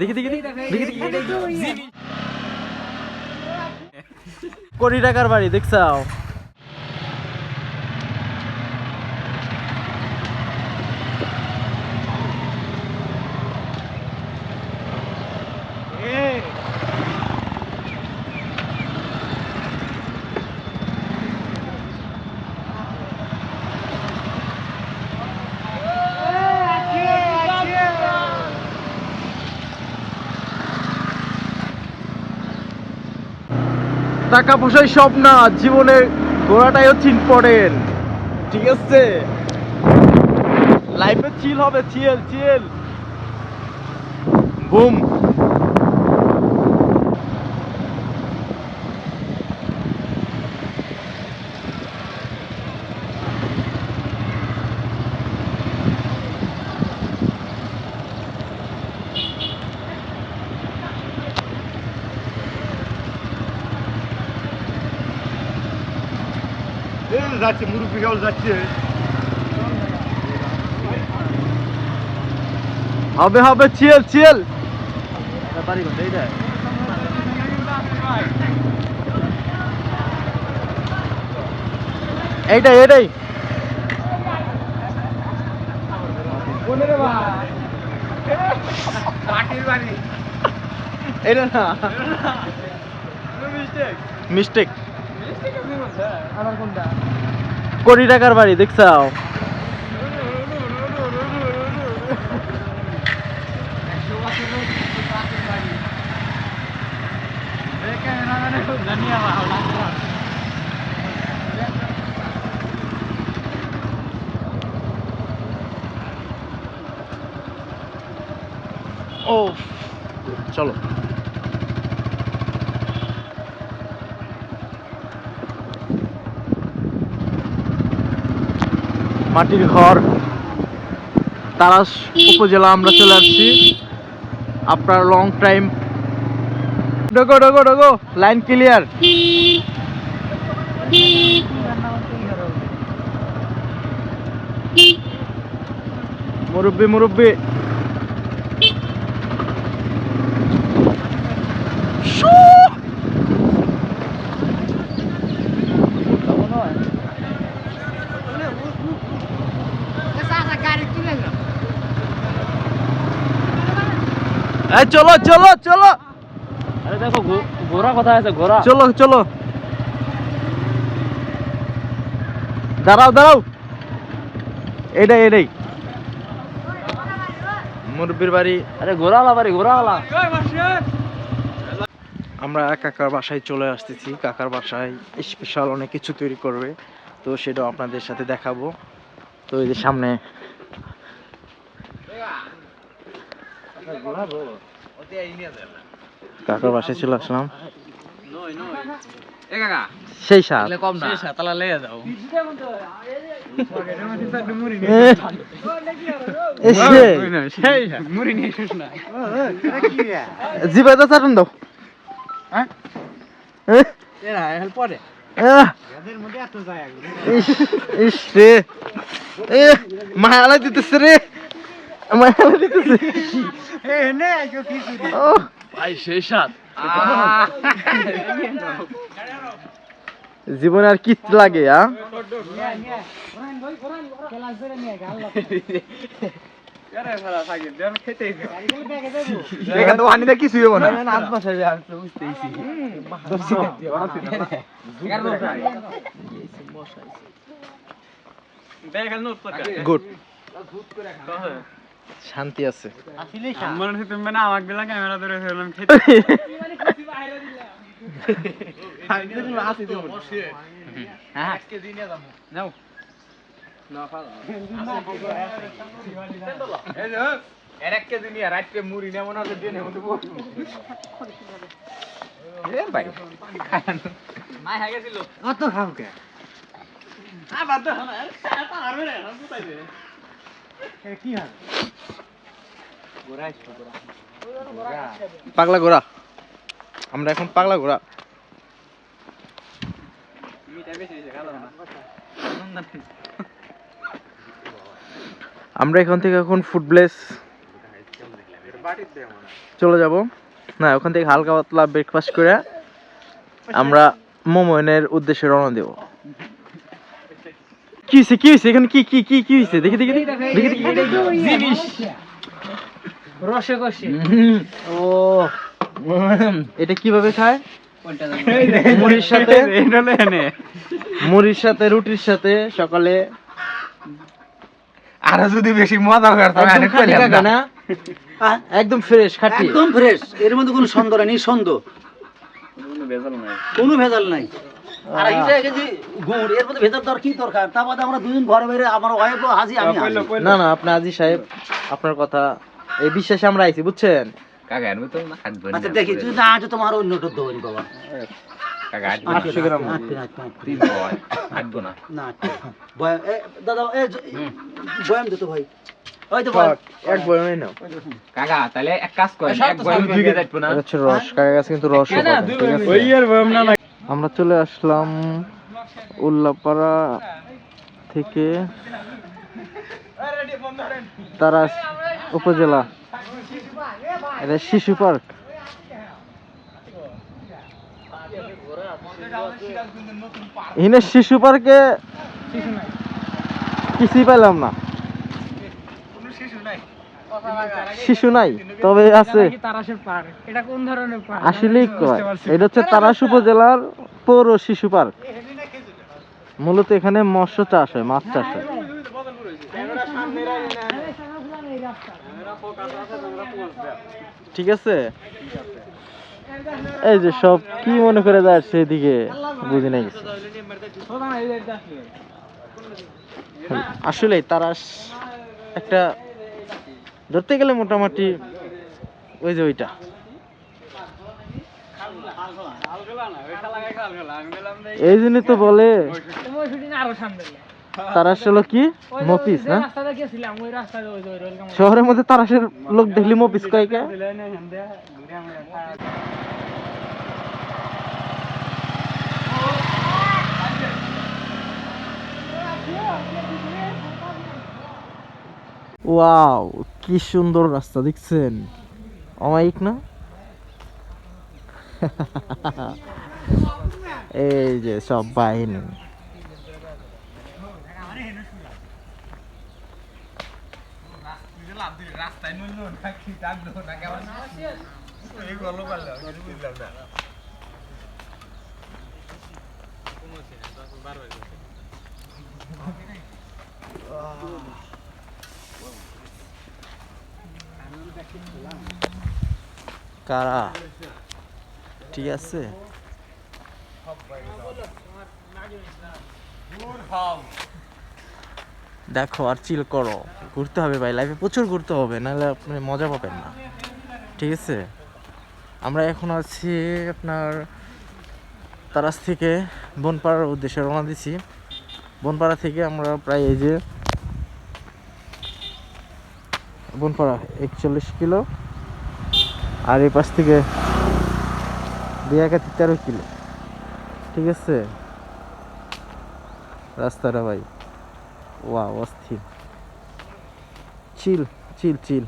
দেখি দেখি দেখি দেখি দেখি। কোটি টাকার বাড়ি দেখছাও? টাকা পয়সাই সব না জীবনে ঘোরাটাই হচ্ছে ইম্পর্টেন্ট ঠিক আছে? লাইফে চিল হবে চিল চিল বুম যাচ্ছে মুরব্বী কেবল যাচ্ছে। হবে হবে চিল চিল বাড়ি কোনটা এইটা এইটাই এইটাই। এটা না। মিস্টেক। কোটি টাকার বাড়ি দেখছাও? ও চলো। মাটির ঘর তারাস উপজেলা আমরা চলে আসছি। আপনার লং টাইম ডগো ডগো ডগো লাইন ক্লিয়ার মুরব্বী, মুরব্বি। এই চলো চলো চলো। আরে দেখো ঘোড়া কোথায় আছে? ঘোড়া চলো চলো। দাঁড়াও দাঁড়াও। এটাই এটাই। মুরব্বির বাড়ি। আরে ঘোড়াওয়ালা বাড়ি ঘোড়াওয়ালা আমরা কাকার বাসায় চলে আসতেছি। কাকার বাসায় স্পেশাল অনেক কিছু তৈরি করবে। তো সেটাও আপনাদের সাথে দেখাবো। তো এই যে সামনে কাকার বাসায় চলে আসলাম। এ সেই সাত। কম না। সাতালা লেগে যাও। এসে সেই। মুড়ি নিয়ে এসিস না। জিবে তো চাটুন দাও হ্যাঁ? পরে। মায়ালা দিতেছে রে। ভাই সেই সাত জীবনে আর কি লাগে আ? এখানে তো পানিতে কিছুই হব না। গুড শান্তি আছে। মনে তুমি না আমাকে দিলা ক্যামেরা ধরে ফেললাম হ্যাঁ। নাও। এর এক কেজি নিয়ে রাত্রে না পাগলা ঘোড়া। আমরা এখন পাগলা ঘোড়া। আমরা এখান থেকে এখন ফুড প্লেস চলে যাব। না, ওখান থেকে হালকা পাতলা ব্রেকফাস্ট করে আমরা মোমোনের উদ্দেশ্যে রওনা দেব। কি হয়েছে কি হয়েছে এখানে কি কি কি কি হয়েছে দেখি দেখি দেখি দেখি জিনিস। রসে কষে। ও। এটা কীভাবে খায়? মুড়ির সাথে মুড়ির সাথে রুটির সাথে সকালে। আর যদি বেশি মজা করে তবে একদম অনেক খাঁটি না। না? একদম ফ্রেশ খাঁটি। একদম ফ্রেশ এর মধ্যে কোনো সন্দেহ নেই নিঃসন্দেহ কোনো ভেজাল নাই। আর এটা যে গুড় এর মধ্যে ভেজাল দর কি দরকার? তা বাদে আমরা দুজন ঘরে বাইরে আমার ওয়াইফ হাজি আমি না না আপনি আজি সাহেব আপনার কথা এই বিশ্বাসে আমরা আইছি বুঝছেন? কাকা এর মতো না হাত বন্ধ আচ্ছা দেখি তুই না আজ তোমার অন্যটা দৌড়ি বাবা। কাকা হাত আটশো গ্রাম। আটকে না, আটকে না, আটকে তিন হাঁটবো না না, না, আটকে না। বয়াম- এ, দাদা এ, জ- বয়াম দে তো ভাই। ওই তো বয়াম। এক বয়মে নাও। কাকা তাহলে এক কাজ করেন এক বয়ম দুই কে না। রস কাকা কাছে কিন্তু রস ওই আর বয়ম না। আমরা চলে আসলাম উল্লাপাড়া থেকে তারা উপজেলা। এটা শিশু পার্ক। এখানে শিশু পার্কে কিছুই পাইলাম না। শিশু নাই তবে আছে। তারাশের পার্ক? এটা কোন ধরনের পার্ক? আসলেই কয় এটা হচ্ছে তারাস উপজেলার পৌর শিশু পার্ক। মূলত এখানে মৎস্য চাষ হয় মাছ চাষ হয়। ঠিক আছে? এই যে সব কি মনে করে যাচ্ছে এদিকে বুঝি নাই। আসলে। তারাস একটা ধরতে গেলে মোটামুটি ওই যে ওইটা। এই জন্য তো বলে তারাস হলো কি? মপিস না? শহরের মধ্যে তারাসের লোক দেখলি মপিস কয় ওয়াও কি সুন্দর রাস্তা দেখছেন। অমায়িক না? এই যে সব বাহিনী। রাস্তায় নইলো না কি ডাকলো না কেমন এই গল্প পারল কিছু বুঝলাম না কারা? ঠিক আছে। দেখো, আর চিল করো। ঘুরতে হবে ভাই লাইফে প্রচুর ঘুরতে হবে, নাহলে আপনি মজা পাবেন না। ঠিক আছে? আমরা এখন আছি আপনার তারাস থেকে বনপাড়ার উদ্দেশ্যে রওনা দিছি। বনপাড়া থেকে আমরা প্রায় এই যে বনপাড়া একচল্লিশ কিলো। আর এই পাশ থেকে দুই একাতি তেরো কিলো। ঠিক আছে? রাস্তাটা ভাই ওয়া অস্থির। চিল চিল চিল।